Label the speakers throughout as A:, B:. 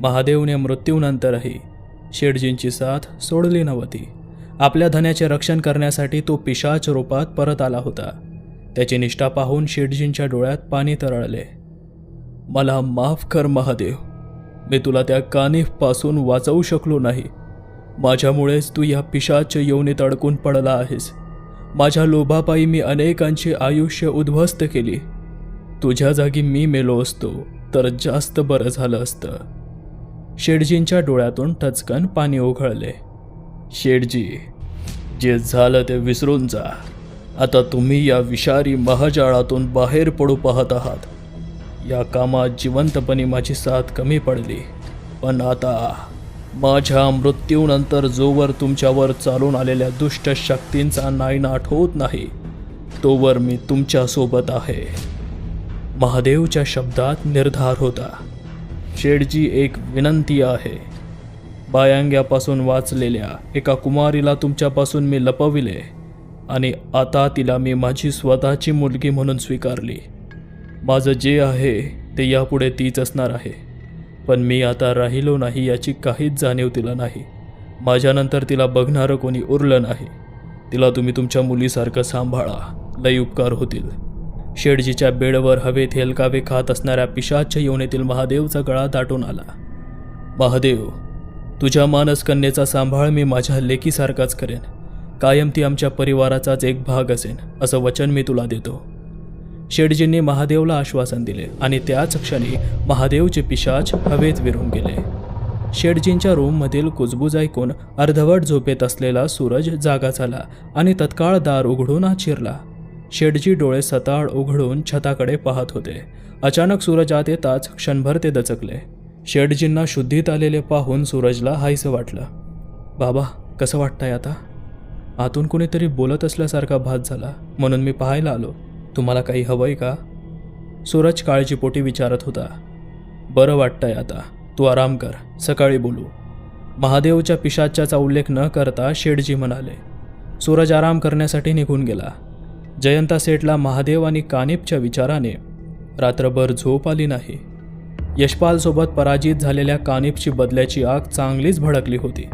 A: महादेवने मृत्यूनंतरही शेठजींची साथ सोडली नव्हती. आपल्या धन्याचे रक्षण करण्यासाठी तो पिशाच रूपात परत आला होता. त्याची निष्ठा पाहून शेठजींच्या डोळ्यात पाणी तरळले. मला माफ कर महादेव. मी तुला त्या कानिफपासून वाचवू शकलो नाही. माझ्यामुळेच तू या पिशाच येऊनीत अडकून पडला आहेस. माझ्या लोभापायी मी अनेकांची आयुष्य उद्ध्वस्त केली. तुझ्या जागी मी मेलो असतो तर जास्त बरं झालं असतं. शेटजींच्या डोळ्यातून टचकन पाणी ओघळले. शेटजी जे झालं ते विसरून जा. आता तुम्ही या विषारी महाजाळातून बाहेर पडू पाहत आहात. या कामात जिवंतपणी माझी साथ कमी पडली. पण आता माझ्या मृत्यूनंतर जोवर तुमच्यावर चालून आलेल्या दुष्ट शक्तींचा नायनाट होत नाही तोवर मी तुमच्यासोबत आहे. महादेवच्या शब्दात निर्धार होता. शेडजी एक विनंती आहे. बायांग्यापासून वाचलेल्या एका कुमारीला तुमच्यापासून मी लपविले आणि आता तिला मी माझी स्वतःची मुलगी म्हणून स्वीकारली. माझं जे आहे ते यापुढे तीच असणार आहे. पण मी आता राहिलो नाही याची काहीच जाणीव तिला नाही. माझ्यानंतर तिला बघणारं कोणी उरलं नाही. तिला तुम्ही तुमच्या मुलीसारखं सांभाळा. लई उपकार होतील. शेडजीच्या बेडवर हवेत हेलकावे खात असणाऱ्या पिशाच्या येवनेतील महादेवचा गळा दाटून आला. महादेव तुझ्या मानसकन्येचा सांभाळ मी माझ्या लेकीसारखाच करेन. कायम ती आमच्या परिवाराचाच एक भाग असेन असं वचन मी तुला देतो. शेडजींनी महादेवला आश्वासन दिले आणि त्याच क्षणी महादेवचे पिशाच हवेत विरून गेले. शेडजींच्या रूममधील कुजबूज ऐकून अर्धवट झोपेत असलेला सूरज जागा झाला आणि तत्काळ दार उघडून आत शेडजी डोळे सताळ उघडून छताकडे पाहत होते. अचानक सूरज आत येताच क्षणभर ते दचकले. शेडजींना शुद्धीत आलेले पाहून सूरजला हायसं वाटलं. बाबा कसं वाटतंय आता? आतून कुणीतरी बोलत असल्यासारखा भास झाला. म्हणून मी पाहायला आलो. तुम्हाला काही हवंय का? सूरज काळजीपोटी विचारत होता. बरं वाटतंय आता. तू आराम कर. सकाळी बोलू. महादेवच्या पिशाच्याचा उल्लेख न करता शेडजी म्हणाले. सूरज आराम करण्यासाठी निघून गेला. जयंता सेठला महादेव आणि कानिपच्या विचाराने रात्रभर झोप आली नाही. यशपालसोबत पराजित झालेल्या कानिपची बदल्याची आग चांगलीच भडकली होती.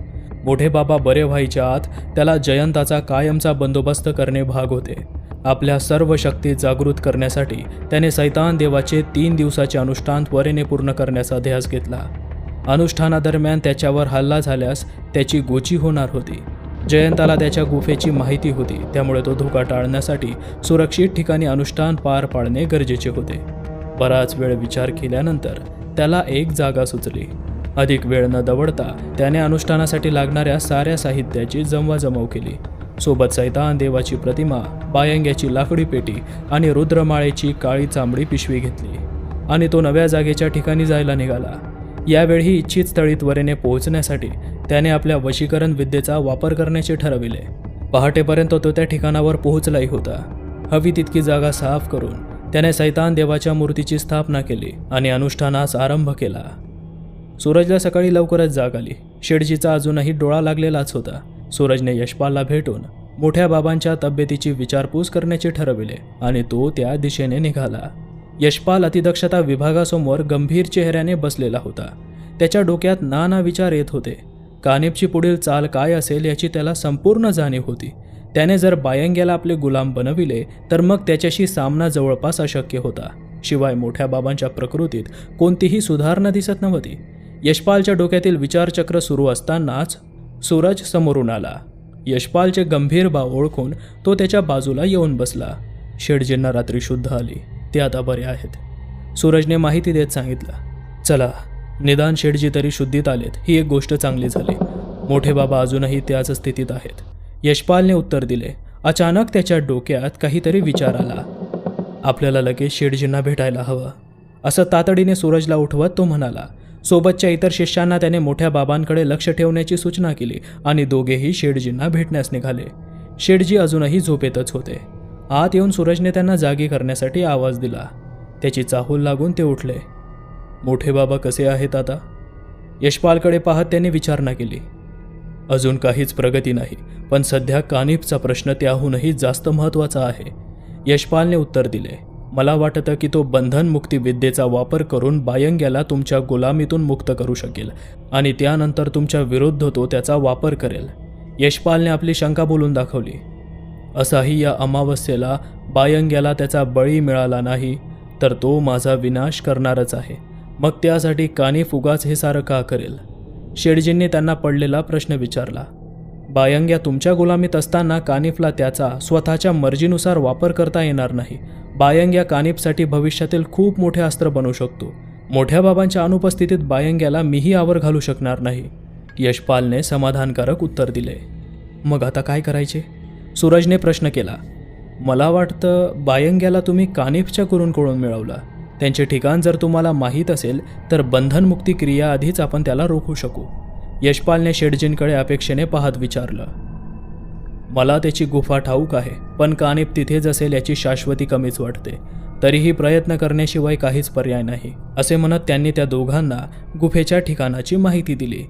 A: मोठे बाबा बरे व्हायच्या आत त्याला जयंताचा कायमचा बंदोबस्त करणे भाग होते. आपल्या सर्व शक्ती जागृत करण्यासाठी त्याने सैतान देवाचे तीन दिवसाचे अनुष्ठान त्वरेने पूर्ण करण्याचा ध्यास घेतला. अनुष्ठानादरम्यान त्याच्यावर हल्ला झाल्यास त्याची गोची होणार होती. जयंताला त्याच्या गुफेची माहिती होती. त्यामुळे तो धोका टाळण्यासाठी सुरक्षित ठिकाणी अनुष्ठान पार पाडणे गरजेचे होते. बराच वेळ विचार केल्यानंतर त्याला एक जागा सुचली. अधिक वेळ न दवडता त्याने अनुष्ठानासाठी लागणाऱ्या साऱ्या साहित्याची जमवाजमव केली. सोबत सैतान देवाची प्रतिमा बायंग्याची लाकडी पेटी आणि रुद्रमाळेची काळी चांबडी पिशवी घेतली. आणि तो नव्या जागेच्या ठिकाणी जायला निघाला. यावेळी इच्छित स्थळी त्वरेने पोहोचण्यासाठी त्याने आपल्या वशीकरण विद्येचा वापर करण्याचे ठरविले. पहाटेपर्यंत तो त्या ठिकाणावर पोहोचलाही होता. हवी तितकी जागा साफ करून त्याने सैतान देवाच्या मूर्तीची स्थापना केली आणि अनुष्ठानास आरंभ केला. सूरजला सकाळी लवकरच जाग आली. शेडजीचा अजूनही डोळा लागलेलाच होता. सूरजने यशपालला भेटून मोठ्या बाबांच्या तब्येतीची विचारपूस करण्याचे ठरविले आणि तो त्या दिशेने निघाला. यशपाल अतिदक्षता विभागासमोर गंभीर चेहऱ्याने बसलेला होता. त्याच्या डोक्यात नाना विचार येत होते. कानिपची पुढील चाल काय असेल याची त्याला संपूर्ण जाणीव होती. त्याने जर बायंग्याला आपले गुलाम बनविले तर मग त्याच्याशी सामना जवळपास अशक्य होता. शिवाय मोठ्या बाबांच्या प्रकृतीत कोणतीही सुधारणा दिसत नव्हती. यशपालच्या डोक्यातील विचारचक्र सुरू असतानाच सूरज समोरून आला. यशपालचे गंभीर भाव ओळखून तो त्याच्या बाजूला येऊन बसला. शेडजींना रात्री शुद्ध आली. ते आता बरे आहेत. सूरजने माहिती देत सांगितलं चला निदान शेठजी तरी शुद्धीत आलेत. ही एक गोष्ट चांगली झाली. मोठे बाबा अजूनही त्याच स्थितीत आहेत. यशपालने उत्तर दिले अचानक त्याच्या डोक्यात काहीतरी विचार आला. आपल्याला लगेच शेठजींना भेटायला हवं. असं तातडीने सूरजला उठवत तो म्हणाला. सोबतच्या इतर शिष्यांना त्याने मोठ्या बाबांकडे लक्ष ठेवण्याची सूचना केली आणि दोघेही शेठजींना भेटण्यास निघाले. शेठजी अजूनही झोपेतच होते. आत येऊन सूरजने त्यांना जागी करण्यासाठी आवाज दिला. त्याची चाहूल लागून ते उठले. मोठे बाबा कसे आहेत आता? यशपालकडे पाहत त्याने विचारणा केली. अजून काहीच प्रगती नाही पण सध्या कानिफचा प्रश्न त्याहूनही जास्त महत्त्वाचा आहे. यशपालने उत्तर दिले. मला वाटतं की तो बंधनमुक्ती विद्येचा वापर करून बायंग्याला तुमच्या गुलामीतून मुक्त करू शकेल आणि त्यानंतर तुमच्या विरुद्ध तो त्याचा वापर करेल. यशपालने आपली शंका बोलून दाखवली. असाही या अमावस्येला बायंग्याला त्याचा बळी मिळाला नाही तर तो माझा विनाश करणारच आहे. मग त्यासाठी कानिफ उगाच हे सारं का करेल? शेडजींनी त्यांना पडलेला प्रश्न विचारला. बायंग्या तुमच्या गुलामीत असताना कानिफला त्याचा स्वतःच्या मर्जीनुसार वापर करता येणार नाही. बायंग्या कानिफसाठी भविष्यातील खूप मोठे अस्त्र बनू शकतो. मोठ्या बाबांच्या अनुपस्थितीत बायंग्याला मीही आवर घालू शकणार नाही. यशपालने समाधानकारक उत्तर दिले. मग आता काय करायचे? सूरजने प्रश्न केला मला वाटतं बायंग्याला तुम्ही कानिफच्या करून मिळवला. त्यांचे ठिकाण जर तुम्हाला माहीत असेल तर बंधनमुक्ती क्रिया आधीच आपण त्याला रोखू शकू. यशपालने शेटजींकडे अपेक्षेने पाहत विचारलं मला त्याची गुफा ठाऊक आहे पण कानिफ तिथेच असेल याची शाश्वती कमीच वाटते. तरीही प्रयत्न करण्याशिवाय काहीच पर्याय नाही असे म्हणत त्यांनी त्या दोघांना गुफेच्या ठिकाणाची माहिती दिली.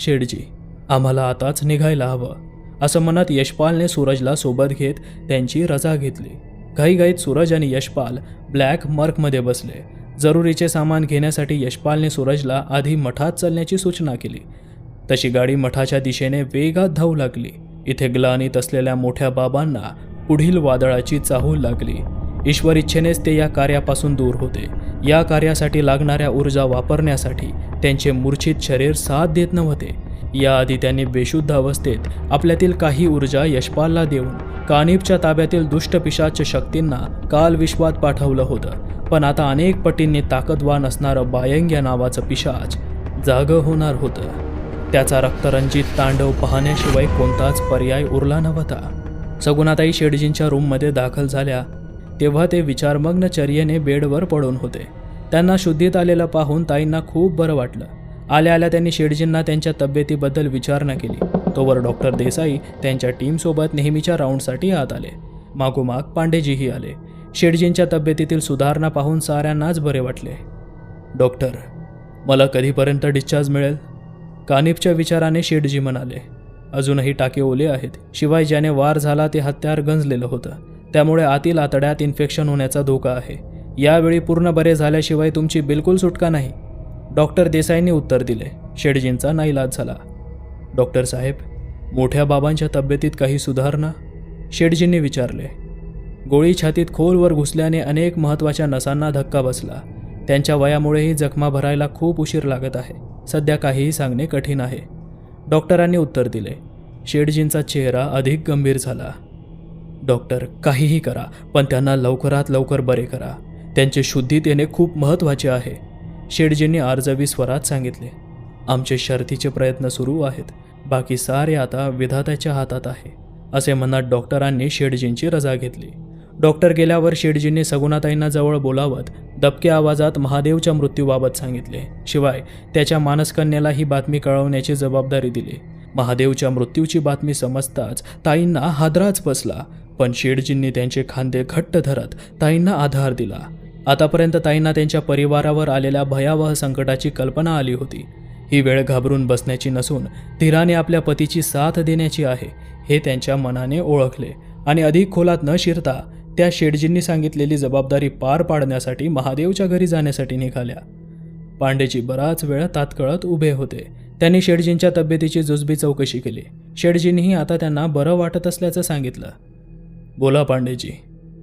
A: शेडजी आम्हाला आताच निघायला हवं. असं म्हणत यशपालने सूरजला सोबत घेत त्यांची रजा घेतली. घाईघाईत सूरज आणि यशपाल ब्लॅक मर्कमध्ये बसले. जरुरीचे सामान घेण्यासाठी यशपालने सूरजला आधी मठात चालण्याची सूचना केली. तशी गाडी मठाच्या दिशेने वेगात धावू लागली. इथे ग्लानीत असलेल्या मोठ्या बाबांना पुढील वादळाची चाहूल लागली. ईश्वर इच्छेनेच ते या कार्यापासून दूर होते. या कार्यासाठी लागणाऱ्या ऊर्जा वापरण्यासाठी त्यांचे मूर्छित शरीर साथ देत नव्हते. याआधी त्यांनी बेशुद्ध अवस्थेत आपल्यातील काही ऊर्जा यशपालला देऊन कानिबच्या ताब्यातील दुष्ट पिशाच शक्तींना काल विश्वात पाठवलं होतं. पण आता अनेक पटींनी ताकदवान असणारं बायंग या नावाचं पिशाच जागं होणार होतं. त्याचा रक्तरंजित तांडव पाहण्याशिवाय कोणताच पर्याय उरला नव्हता. सगुणाताई शेडजींच्या रूममध्ये दाखल झाल्या. तेव्हा ते विचारमग्न चर्येने बेडवर पडून होते. त्यांना शुद्धीत आलेलं पाहून ताईंना खूप बरं वाटलं. आल्या आल्या त्यांनी शेडजींना त्यांच्या तब्येतीबद्दल विचारणा केली. तोवर डॉक्टर देसाई त्यांच्या टीमसोबत नेहमीच्या राऊंडसाठी आत आले. मागोमाग पांडेजीही आले. शेटजींच्या तब्येतीतील सुधारणा पाहून साऱ्यांनाच बरे वाटले. डॉक्टर मला कधीपर्यंत डिस्चार्ज मिळेल? कानिफच्या विचाराने शेटजी म्हणाले. अजूनही टाके ओले आहेत. शिवाय ज्याने वार झाला ते हत्यार गंजलेलं होतं. त्यामुळे आतील आतड्यात इन्फेक्शन होण्याचा धोका आहे. यावेळी पूर्ण बरे झाल्याशिवाय तुमची बिलकुल सुटका नाही. डॉक्टर देसाईंनी उत्तर दिले. शेडजींचा नाईलाज झाला. डॉक्टर साहेब मोठ्या बाबांच्या तब्येतीत काही सुधारणा? शेडजींनी विचारले. गोळी छातीत खोलवर घुसल्याने अनेक महत्त्वाच्या नसांना धक्का बसला. त्यांच्या वयामुळेही जखमा भरायला खूप उशीर लागत आहे. सध्या काहीही सांगणे कठीण आहे. डॉक्टरांनी उत्तर दिले. शेडजींचा चेहरा अधिक गंभीर झाला. डॉक्टर काहीही करा पण त्यांना लवकरात लवकर बरे करा. त्यांचे शुद्धीत येणे खूप महत्त्वाचे आहे. शेडजींनी आर्जवी स्वरात सांगितले आमचे शर्थीचे प्रयत्न सुरू आहेत. बाकी सारे आता विधात्याच्या हातात आहे असे म्हणत डॉक्टरांनी शेडजींची रजा घेतली. डॉक्टर गेल्यावर शेडजींनी सगुणाताईंना जवळ बोलावत दबक्या आवाजात महादेवच्या मृत्यूबाबत सांगितले. शिवाय त्याच्या मानसकन्याला ही बातमी कळवण्याची जबाबदारी दिली. महादेवच्या मृत्यूची बातमी समजताच ताईंना हादराच बसला पण शेडजींनी त्यांचे खांदे घट्ट धरत ताईंना आधार दिला. आतापर्यंत ताईंना त्यांच्या परिवारावर आलेल्या भयावह संकटाची कल्पना आली होती. ही वेळ घाबरून बसण्याची नसून धीराने आपल्या पतीची साथ देण्याची आहे हे त्यांच्या मनाने ओळखले. आणि अधिक खोलात न शिरता त्या शेडजींनी सांगितलेली जबाबदारी पार पाडण्यासाठी महादेवच्या घरी जाण्यासाठी निघाल्या. पांडेजी बराच वेळ तात्कळत उभे होते. त्यांनी शेडजींच्या तब्येतीची जुजबी चौकशी केली. शेडजींनीही आता त्यांना बरं वाटत असल्याचं सांगितलं. बोला पांडेजी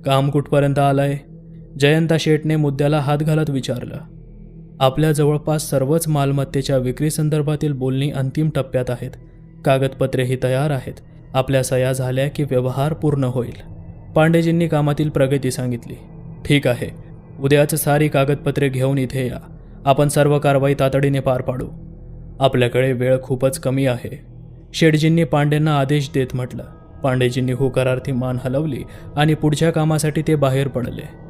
A: काम कुठपर्यंत आलंय? जयंता शेटने मुद्द्याला हात घालत विचारलं. आपल्या जवळपास सर्वच मालमत्तेच्या विक्री संदर्भातील बोलणी अंतिम टप्प्यात आहेत. कागदपत्रेही तयार आहेत. आपल्या सया झाल्या की व्यवहार पूर्ण होईल. पांडेजींनी कामातील प्रगती सांगितली. ठीक आहे. उद्याच सारी कागदपत्रे घेऊन इथे या. आपण सर्व कारवाई तातडीने पार पाडू. आपल्याकडे वेळ खूपच कमी आहे. शेटजींनी पांडेंना आदेश देत म्हटलं. पांडेजींनी होकारार्थी मान हलवली आणि पुढच्या कामासाठी ते बाहेर पडले.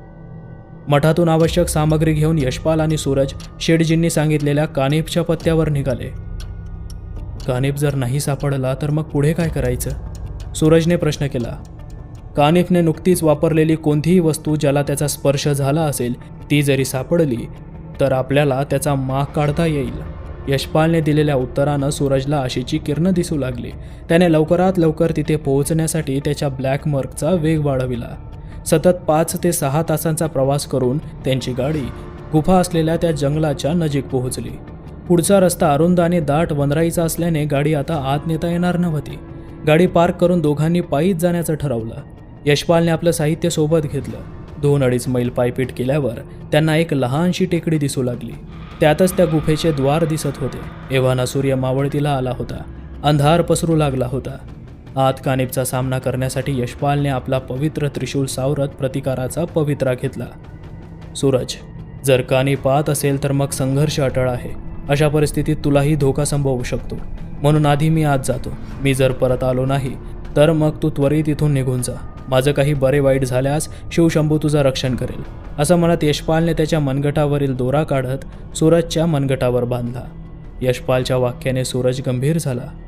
A: मठातून आवश्यक सामग्री घेऊन यशपाल आणि सूरज शेडजींनी सांगितलेल्या कानिफच्या पत्त्यावर निघाले. कानिफ जर नाही सापडला तर मग पुढे काय करायचं? सूरजने प्रश्न केला. कानिफने नुकतीच वापरलेली कोणतीही वस्तू ज्याला त्याचा स्पर्श झाला असेल ती जरी सापडली तर आपल्याला त्याचा माग काढता येईल. यशपालने दिलेल्या उत्तरानं सूरजला आशेची किरणं दिसू लागली. त्याने लवकरात लवकर तिथे पोहोचण्यासाठी त्याच्या ब्लॅक मार्कचा वेग वाढविला. सतत पाच ते सहा तासांचा प्रवास करून त्यांची गाडी गुफा असलेल्या त्या जंगलाच्या नजीक पोहोचली. पुढचा रस्ता अरुंद आणि दाट वनराईचा असल्याने गाडी आता आत नेता येणार नव्हती. गाडी पार्क करून दोघांनी पायीच जाण्याचं ठरवलं. यशपालने आपलं साहित्य सोबत घेतलं. दोन अडीच मैल पायपीट केल्यावर त्यांना एक लहानशी टेकडी दिसू लागली. त्यातच त्या गुफेचे द्वार दिसत होते. एव्हाना सूर्य मावळतीला आला होता. अंधार पसरू लागला होता. आत कानिपचा सामना करण्यासाठी यशपालने आपला पवित्र त्रिशूल सावरत प्रतिकाराचा पवित्रा घेतला. सूरज जर कानी पाहत असेल तर मग संघर्ष अटळ आहे. अशा परिस्थितीत तुलाही धोका संभवू शकतो. म्हणून आधी मी आत जातो. मी जर परत आलो नाही तर मग तू त्वरित इथून निघून जा. माझं काही बरे वाईट झाल्यास शिवशंभू तुझं रक्षण करेल. असं म्हणत यशपालने त्याच्या मनगटावरील दोरा काढत सूरजच्या मनगटावर बांधला. यशपालच्या वाक्याने सूरज गंभीर झाला.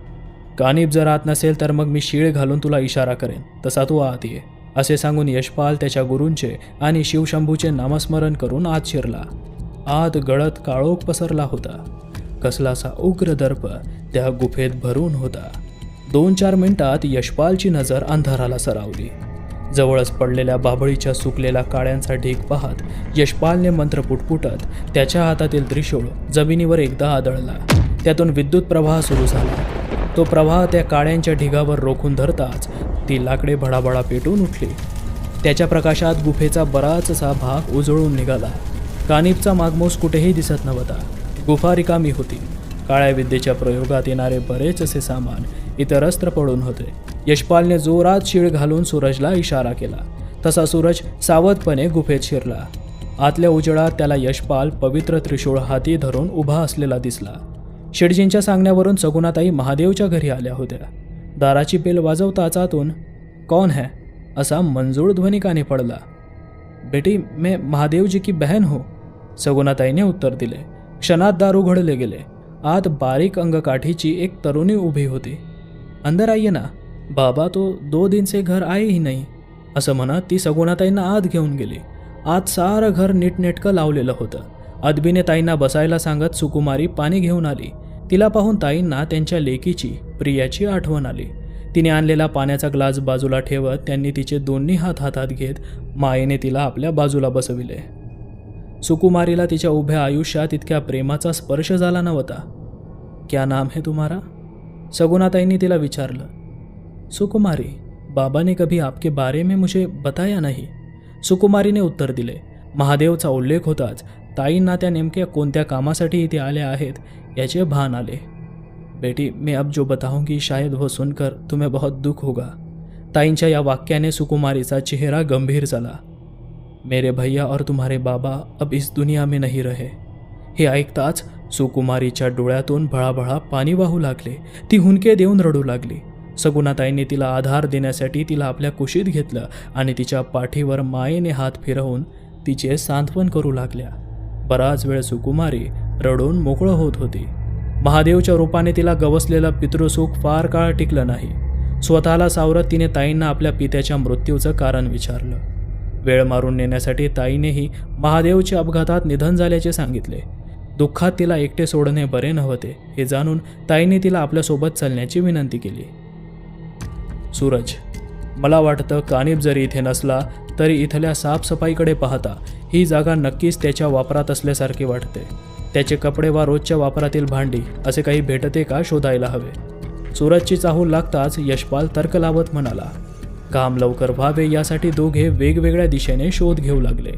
A: कानिप जर आत नसेल तर मग मी शिळ घालून तुला इशारा करेन. तसा तू आत ये. असे सांगून यशपाल त्याच्या गुरूंचे आणि शिवशंभूचे नामस्मरण करून आत शिरला. आत गळत काळोख पसरला होता. कसलासा उग्र दर्प त्या गुफेत भरून होता. दोन चार मिनिटात यशपालची नजर अंधाराला सरावली. जवळच पडलेल्या बाभळीच्या सुकलेल्या काळ्यांचा ढीक पाहत यशपालने मंत्र पुटपुटत त्याच्या हातातील त्रिशूळ जमिनीवर एकदा आदळला. त्यातून विद्युत प्रवाह सुरू झाला. तो प्रवाह त्या काळ्यांच्या ढिगावर रोखून धरताच ती लाकडे भडाभडा पेटून उठली. त्याच्या प्रकाशात गुफेचा बराचसा भाग उजळून निघाला. कानिपचा मागमोस कुठेही दिसत नव्हता. गुफा रिकामी होती. काळ्या विद्येच्या प्रयोगात येणारे बरेच असे सामान इतरस्त्र पडून होते. यशपालने जोरात शिळ घालून सूरजला इशारा केला. तसा सूरज सावधपणे गुफेत शिरला. आतल्या उजळात त्याला यशपाल पवित्र त्रिशूळ हाती धरून उभा असलेला दिसला. शेडजींच्या सांगण्यावरून सगुणाताई महादेवच्या घरी आल्या होत्या. दाराची बेल वाजवताच आतून कौन है? असा मंजूळ ध्वनी कानी पडला. बेटी मे महादेवजी की बहन हो. सगुणाताईने उत्तर दिले. क्षणात दार उघडले गेले. आत बारीक अंगकाठीची एक तरुणी उभी होती. अंदर आइये ना. बाबा तो दो दिन से घर आए ही नाही असं म्हणत ती सगुणाताईंना आत घेऊन गेली. आत सारं घर नीटनेटकं लावलेलं होतं. अदबीने ताईंना बसायला सांगत सुकुमारी पाणी घेऊन आली. तिला पाहून ताईंना त्यांच्या लेकीची प्रियाची आठवण आली. तिने आणलेला पाण्याचा ग्लास बाजूला ठेवत त्यांनी तिचे दोन्ही हात हातात घेत मायेने तिला आपल्या बाजूला बसविले. सुकुमारीला तिच्या उभ्या आयुष्यात इतक्या प्रेमाचा स्पर्श झाला नव्हता. क्या नाम है तुम्हारा? सगुणाताईंनी तिला विचारलं. सुकुमारी बाबा ने कभी आपके बारे में मुझे बताया नहीं. सुकुमारीने उत्तर दिले. महादेवचा उल्लेख होताच ताईंना त्या नेमक्या कोणत्या कामासाठी इथे आल्या आहेत याचे भान आले. बेटी मैं अब जो बताऊंगी शायद वो सुनकर तुम्हें बहुत दुख होगा. ताईंच्या या वाक्याने सुकुमारीचा चेहरा गंभीर झाला. मेरे भैया और तुम्हारे बाबा अब इस दुनिया में नहीं रहे. हे ऐकताच सुकुमारीच्या डोळ्यातून भळाभळा पाणी वाहू लागले. ती हुंदके देऊन रडू लागली. सगुणाताईंनी तिला आधार देण्यासाठी तिला आपल्या कुशीत घेतलं आणि तिच्या पाठीवर मायेने हात फिरवून तिचे सांत्वन करू लागल्या. बराच वेळ सुकुमारी रडून मोकळं होत होती. महादेवच्या रूपाने तिला गवसलेलं पितृसुख फार काळ टिकलं नाही. स्वतःला सावरत तिने ताईंना आपल्या पित्याच्या मृत्यूचं कारण विचारलं. वेळ मारून नेण्यासाठी ताईनेही महादेवच्या अपघातात निधन झाल्याचे सांगितले. दुःखात तिला एकटे सोडणे बरे नव्हते हे जाणून ताईने तिला आपल्यासोबत चालण्याची विनंती केली. सूरज मला वाटतं कानिप जरी इथे नसला तरी इथल्या साफसफाईकडे पाहता ही जागा नक्कीच त्याच्या वापरात असल्यासारखी वाटते. त्याचे कपडे वा रोजच्या वापरातील भांडी असे काही भेटते का शोधायला हवे. सूरजची चाहूल लागताच यशपाल तर्क लावत म्हणाला काम लवकर व्हावे यासाठी दोघे वेगवेगळ्या दिशेने शोध घेऊ लागले.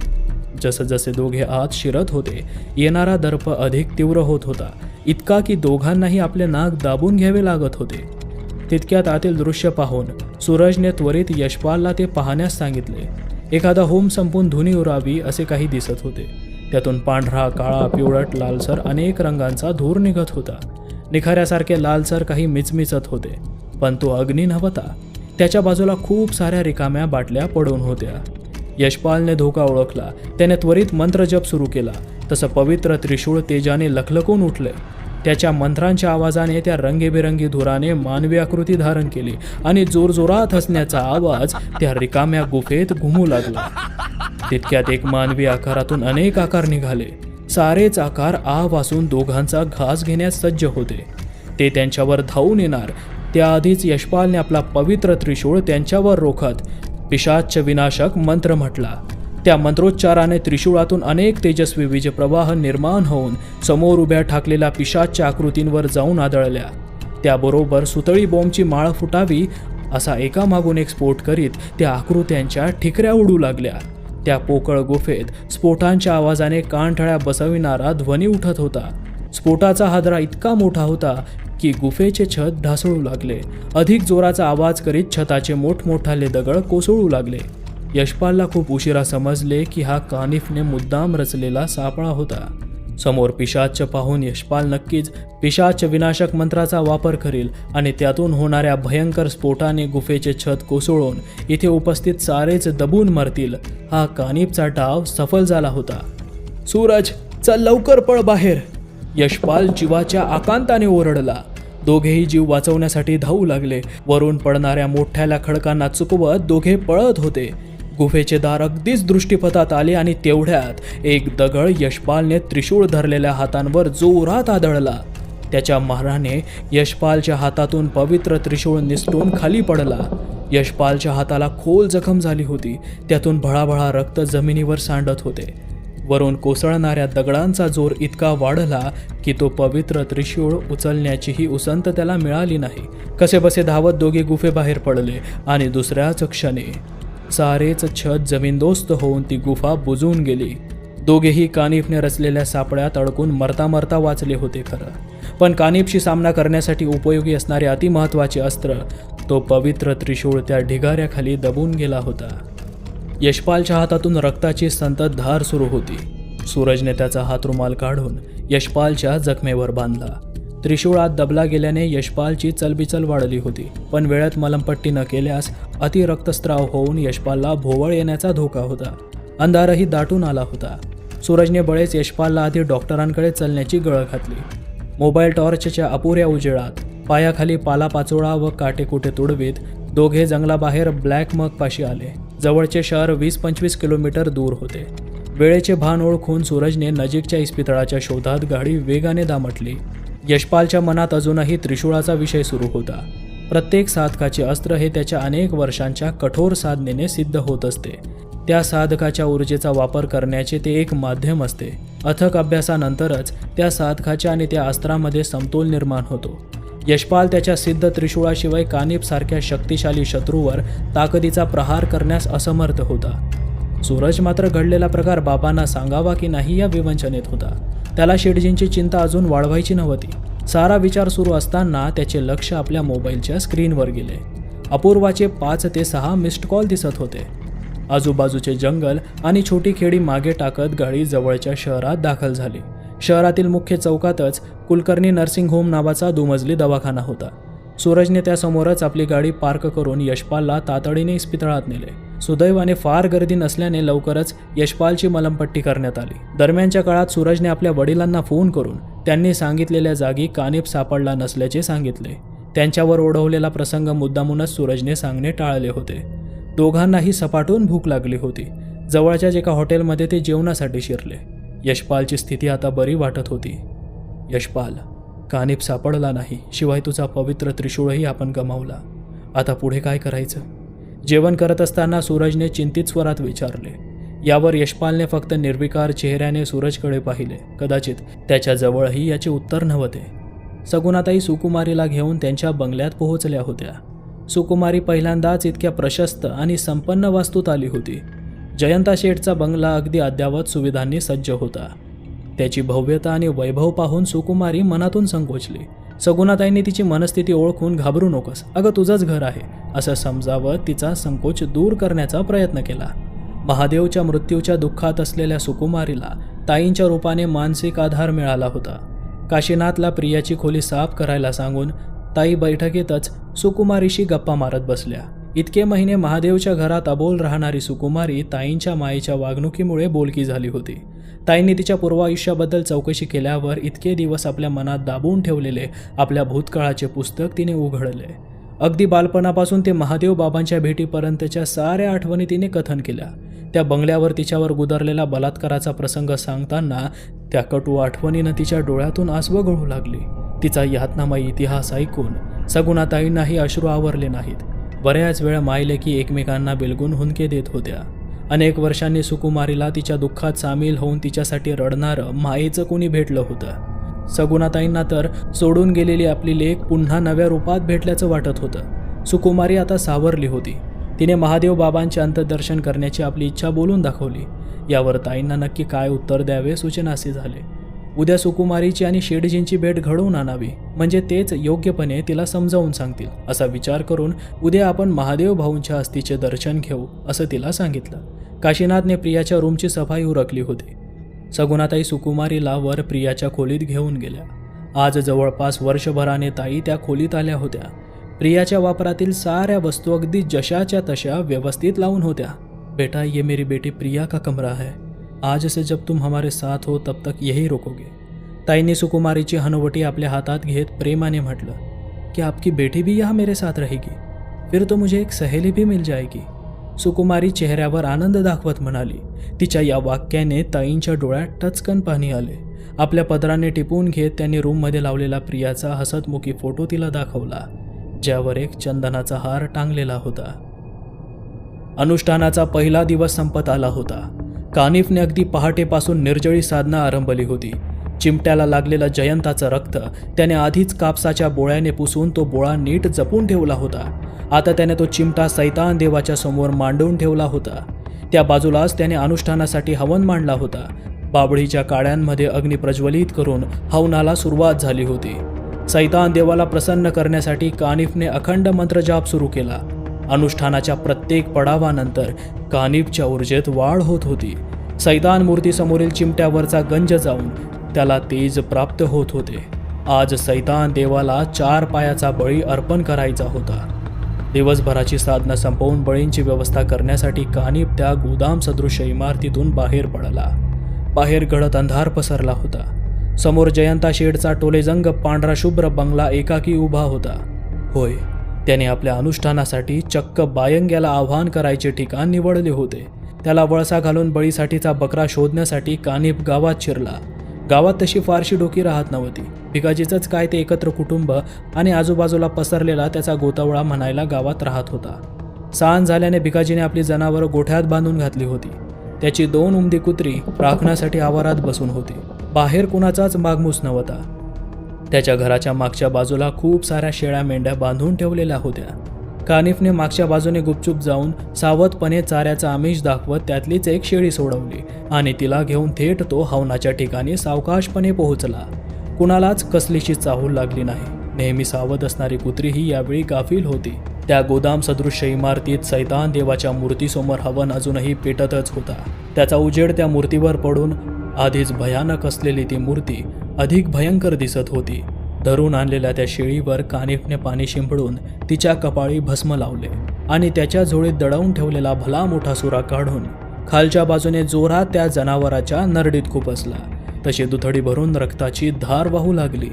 A: जसजसे दोघे आत शिरत होते येणारा दर्प अधिक तीव्र होत होता. इतका की दोघांनाही आपले नाक दाबून घ्यावे लागत होते. तितक्यात आतील दृश्य पाहून सूरजने त्वरित यशपालला ते पाहण्यास सांगितले. एखादा होम संपून धुनी उरावी असे काही दिसत होते. त्यातून पांढरा काळा पिवळट लालसर अनेक रंगांचा धूर निघत होता. निखाऱ्यासारखे लालसर काही मिचमिचत होते पण तो अग्नी नव्हता. त्याच्या बाजूला खूप साऱ्या रिकाम्या बाटल्या पडून होत्या. यशपालने धोका ओळखला. त्याने त्वरित मंत्रजप सुरू केला. तसं पवित्र त्रिशूळ तेजाने लखलखून उठले. त्याच्या मंत्रांच्या आवाजाने त्या रंगेबिरंगी धुराने मानवी आकृती धारण केली आणि जोरजोरात हसण्याचा आवाज त्या रिकाम्या गुफेत घुमू लागला. तितक्यात एक मानवी आकारातून अनेक आकार निघाले. सारेच आकार आ वासून दोघांचा घास घेण्यास सज्ज होते. ते त्यांच्यावर धावून येणार. त्याआधीच यशपालने आपला पवित्र त्रिशूळ त्यांच्यावर रोखत पिशाच्च विनाशक मंत्र म्हटला. त्या मंत्रोच्चाराने त्रिशूळातून अनेक तेजस्वी विजप्रवाह निर्माण होऊन समोर उभ्या ठाकलेल्या पिशाच्या आकृतींवर जाऊन आदळल्या. त्याबरोबर सुतळी बॉम्बची माळ फुटावी असा एकामागून एक स्फोट करीत त्या आकृत्यांच्या ठिकऱ्या उडू लागल्या. त्या पोकळ गुफेत स्फोटांच्या आवाजाने कानठळ्या बसविणारा ध्वनी उठत होता. स्फोटाचा हादरा इतका मोठा होता की गुफेचे छत ढासळू लागले. अधिक जोराचा आवाज करीत छताचे मोठमोठाले दगड कोसळू लागले. यशपालला खूप उशिरा समजले की हा कानिफने मुद्दाम रचलेला सापळा होता. समोर पिशाच पाहून यशपाल नक्कीच पिशाच विनाशक मंत्राचा वापर करील आणि त्यातून होणाऱ्या भयंकर स्फोटाने गुफेचे छत कोसळून इथे उपस्थित सारेच दबून मरतील हा कानिफचा डाव सफल झाला होता. सूरज चल लवकर पळ बाहेर. यशपाल जीवाच्या आकांताने ओरडला. दोघेही जीव वाचवण्यासाठी धावू लागले. वरून पडणाऱ्या मोठ्याल्या खडकांना चुकवत दोघे पळत होते. गुफेचे दार अगदीच दृष्टीपथात आले आणि तेवढ्यात एक दगड यशपालने त्रिशूळ धरलेल्या हातांवर जोरात आदळला. त्याच्या माराने यशपालच्या हातातून पवित्र त्रिशूळ निसटून खाली पडला. यशपालच्या हाताला खोल जखम झाली होती. त्यातून भळाभळा रक्त जमिनीवर सांडत होते. वरून कोसळणाऱ्या दगडांचा जोर इतका वाढला की तो पवित्र त्रिशूळ उचलण्याचीही उसंत त्याला मिळाली नाही. कसेबसे धावत दोघे गुफेबाहेर पडले आणि दुसऱ्याच क्षणी सारेच छत जमीनदोस्त होऊन ती गुफा बुजून गेली. दोघेही कानिफने रचलेल्या सापळ्यात अडकून मरता मरता वाचले होते खरं. पण कानिफशी सामना करण्यासाठी उपयोगी असणारे अतिमहत्वाचे अस्त्र तो पवित्र त्रिशूळ त्या ढिगाऱ्याखाली दबून गेला होता. यशपालच्या हातातून रक्ताची संततधार सुरू होती. सूरजने त्याचा हातरुमाल काढून यशपालच्या जखमेवर बांधला. त्रिशूळात दबला गेल्याने यशपालची चलबिचल वाढली होती. पण वेळेत मलमपट्टी न केल्यास अति रक्तस्राव होऊन यशपालला भोवळ येण्याचा धोका होता. अंधारही दाटून आला होता. सूरजने बळेच यशपालला आधी डॉक्टरांकडे चलण्याची गळ घातली. मोबाईल टॉर्चच्या अपुऱ्या उजेडात पायाखाली पालापाचोळा व काटेकुटे तुडवीत दोघे जंगलाबाहेर ब्लॅक मगपाशी आले. जवळचे शहर वीस पंचवीस किलोमीटर दूर होते. वेळेचे भान ओळखून सूरजने नजीकच्या इस्पितळाच्या शोधात गाडी वेगाने दामटली. यशपालच्या मनात अजूनही त्रिशूळाचा विषय सुरू होता. प्रत्येक साधकाचे अस्त्र हे त्याच्या अनेक वर्षांच्या कठोर साधनेने सिद्ध होत असते. त्या साधकाच्या ऊर्जेचा वापर करण्याचे ते एक माध्यम असते. अथक अभ्यासानंतरच त्या साधकाच्या आणि त्या अस्त्रामध्ये समतोल निर्माण होतो. यशपाल त्याच्या सिद्ध त्रिशूळाशिवाय कानिपसारख्या शक्तिशाली शत्रूवर ताकदीचा प्रहार करण्यास असमर्थ होता. सूरज मात्र घडलेला प्रकार बाबांना सांगावा की नाही या विवंचनेत होता. त्याला शेटजींची चिंता अजून वाढवायची नव्हती. सारा विचार सुरू असताना त्याचे लक्ष आपल्या मोबाईलच्या स्क्रीनवर गेले. अपूर्वाचे पाच ते सहा मिस्ड कॉल दिसत होते. आजूबाजूचे जंगल आणि छोटी खेडी मागे टाकत गाडी जवळच्या शहरात दाखल झाली. शहरातील मुख्य चौकातच कुलकर्णी नर्सिंग होम नावाचा दुमजली दवाखाना होता. सूरजने त्यासमोरच आपली गाडी पार्क करून यशपालला तातडीने इस्पितळात नेले. सुदैवाने फार गर्दी नसल्याने लवकरच यशपालची मलमपट्टी करण्यात आली. दरम्यानच्या काळात सूरजने आपल्या वडिलांना फोन करून त्यांनी सांगितलेल्या जागी कानिप सापडला नसल्याचे सांगितले. त्यांच्यावर ओढवलेला प्रसंग मुद्दामूनच सूरजने सांगणे टाळले होते. दोघांनाही सपाटून भूक लागली होती. जवळच्याच एका हॉटेलमध्ये ते जेवणासाठी शिरले. यशपालची स्थिती आता बरी वाटत होती. यशपाल कानिप सापडला नाही शिवाय तुझा पवित्र त्रिशूळही आपण गमावला. आता पुढे काय करायचं? जेवण करत असताना सूरजने चिंतित स्वरात विचारले. यावर यशपालने फक्त निर्विकार चेहऱ्याने सूरजकडे पाहिले. कदाचित त्याच्या जवळही याचे उत्तर नव्हते. सगुणाताई सुकुमारीला घेऊन त्यांच्या बंगल्यात पोहोचल्या होत्या. सुकुमारी पहिल्यांदाच इतक्या प्रशस्त आणि संपन्न वास्तूत आली होती. जयंता शेठचा बंगला अगदी अद्यावत सुविधांनी सज्ज होता. त्याची भव्यता आणि वैभव पाहून सुकुमारी मनातून संकोचली. सगुणाताईंनी तिची मनस्थिती ओळखून घाबरू नकोस. अगं तुझंच घर आहे. असं समजावं तिचा संकोच दूर करण्याचा प्रयत्न केला. महादेवच्या मृत्यूच्या दुःखात असलेल्या सुकुमारीला ताईंच्या रूपाने मानसिक आधार मिळाला होता. काशीनाथला प्रियाची खोली साफ करायला सांगून ताई बैठकीतच सुकुमारीशी गप्पा मारत बसल्या. इतके महिने महादेवच्या घरात अबोल राहणारी सुकुमारी ताईंच्या मायेच्या वागणुकीमुळे बोलकी झाली होती. ताईंनी तिच्या पूर्वायुष्याबद्दल चौकशी केल्यावर इतके दिवस आपल्या मनात दाबून ठेवलेले आपल्या भूतकाळाचे पुस्तक तिने उघडले. अगदी बालपणापासून ते महादेव बाबांच्या भेटीपर्यंतच्या साऱ्या आठवणी तिने कथन केल्या. त्या बंगल्यावर तिच्यावर गुदरलेला बलात्काराचा प्रसंग सांगताना त्या कटू आठवणीनं तिच्या डोळ्यातून आसवं गळू लागली. तिचा यातनामय इतिहास ऐकून सगुणाताईंनाही अश्रू आवरले नाहीत. बऱ्याच वेळा मायले की एकमेकांना बिलगून हुंदके देत होत्या. अनेक वर्षांनी सुकुमारीला तिच्या दुःखात सामील होऊन तिच्यासाठी रडणारं मायेचं कोणी भेटलं होतं? सगुणाताईंना तर सोडून गेलेली आपली लेख पुन्हा नव्या रूपात भेटल्याचं वाटत होतं. सुकुमारी आता सावरली होती. तिने महादेव बाबांचे अंतदर्शन करण्याची आपली इच्छा बोलून दाखवली. यावर ताईंना नक्की काय उत्तर द्यावे सूचनासे झाले. उद्या सुकुमारीची आणि शेडजींची भेट घडवून आणावी म्हणजे तेच योग्यपणे तिला समजावून सांगतील असा विचार करून उद्या आपण महादेव भाऊंच्या अस्थीचे दर्शन घेऊ असं तिला सांगितलं. काशीनाथने प्रियाच्या रूमची सफाई उरकली होती. सगुणाताई सुकुमारीला वर प्रियाच्या खोलीत घेऊन गेल्या. आज जवळपास वर्षभराने ताई त्या खोलीत आल्या होत्या. प्रियाच्या वापरातील साऱ्या वस्तू अगदी जशाच्या तशा व्यवस्थित लावून होत्या. बेटा ये मेरी बेटी प्रिया का कमरा है. आज से जब तुम हमारे साथ हो तब तक यही रोकोगे. ताईने सुकुमारीची हनुवटी आपल्या हातात घेत प्रेमाने म्हटलं की आपकी बेटी भी यहाँ मेरे साथ रहेगी? फिर तो मुझे एक सहेली भी मिल जाएगी. सुकुमारी चेहऱ्यावर आनंद दाखवत म्हणाली. तिच्या या वाक्याने ताईंच्या डोळ्यात टचकन पाणी आले. आपल्या पदराने टिपून घेत त्यांनी रूममध्ये लावलेला प्रियाचा हसतमुखी फोटो तिला दाखवला ज्यावर एक चंदनाचा हार टांगलेला होता. अनुष्ठानाचा पहिला दिवस संपत आला होता. कानिफने अगदी पहाटेपासून निर्जळी साधना आरंभली होती. चिमट्याला लागलेलं जयंताचं रक्त त्याने आधीच कापसाच्या बोळ्याने पुसून तो बोळा नीट जपून ठेवला होता. आता त्याने तो चिमटा सैतान देवाच्या समोर मांडून ठेवला होता. त्या बाजूलाच त्याने अनुष्ठानासाठी हवन मांडला होता. बाबळीच्या काळ्यांमध्ये अग्नी प्रज्वलित करून हवनाला सुरुवात झाली होती. सैतान देवाला प्रसन्न करण्यासाठी कानिफने अखंड मंत्रजाप सुरू केला. अनुष्ठानाच्या प्रत्येक पडावानंतर कानिफच्या ऊर्जेत वाढ होत होती. सैतान मूर्तीसमोरील चिमट्यावरचा गंज जाऊन त्याला तेज प्राप्त होत होते. आज सैतान देवाला चार पायाचा बळी अर्पण करायचा होता. दिवसभराची साधना संपवून बळींची व्यवस्था करण्यासाठी कानिप त्या गोदाम सदृश इमारतीतून बाहेर पडला. बाहेर गडत अंधार पसरला होता. समोर जयंता शेडचा टोलेजंग पांढरा शुभ्र बंगला एकाकी उभा होता. होय त्याने आपल्या अनुष्ठानासाठी चक्क बायंग्याला आव्हान करायचे ठिकाण निवडले होते. त्याला वळसा घालून बळीसाठीचा बकरा शोधण्यासाठी कानिप गावात शिरला. गावात तशी फारशी डोकी राहत नव्हती. भिकाजीचंच काय ते एकत्र कुटुंब आणि आजूबाजूला पसरलेला त्याचा गोतावळा म्हणायला गावात राहत होता. सहान झाल्याने भिकाजीने आपली जनावरं गोठ्यात बांधून घातली होती. त्याची दोन उमदी कुत्री राखण्यासाठी आवारात बसून होती. बाहेर कुणाचाच मागमूस नव्हता. त्याच्या घराच्या मागच्या बाजूला खूप साऱ्या शेळ्या मेंढ्या बांधून ठेवलेल्या होत्या. कानिफने मागच्या बाजूने गुपचूप जाऊन सावधपणे चाऱ्याचा आमिष दाखवत त्यातलीच एक शेळी सोडवली आणि तिला घेऊन थेट तो हवनाच्या ठिकाणी सावकाशपणे पोहोचला. कुणालाच कसलीशी चाहूल लागली नाही. नेहमी सावध असणारी कुत्री ही यावेळी गाफील होती. त्या गोदाम सदृश्य इमारतीत सैतान देवाच्या मूर्तीसमोर हवन अजूनही पेटतच होता. त्याचा उजेड त्या मूर्तीवर पडून आधीच भयानक असलेली ती मूर्ती अधिक भयंकर दिसत होती. धरून आणलेल्या त्या शेळीवर कानिफने पाणी शिंपडून तिच्या कपाळी भस्म लावले आणि त्याच्या झोळीत दडवून ठेवलेला भला मोठा सुरा काढून खालच्या बाजूने जोरात त्या जनावराच्या नरडीत खुपसला. तशी दुथडी भरून रक्ताची धार वाहू लागली.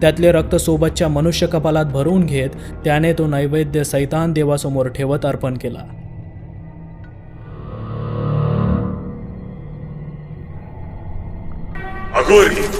A: त्यातले रक्त सोबतच्या मनुष्य कपालात भरून घेत त्याने तो नैवेद्य सैतान देवासमोर ठेवत अर्पण केला.
B: अघोरी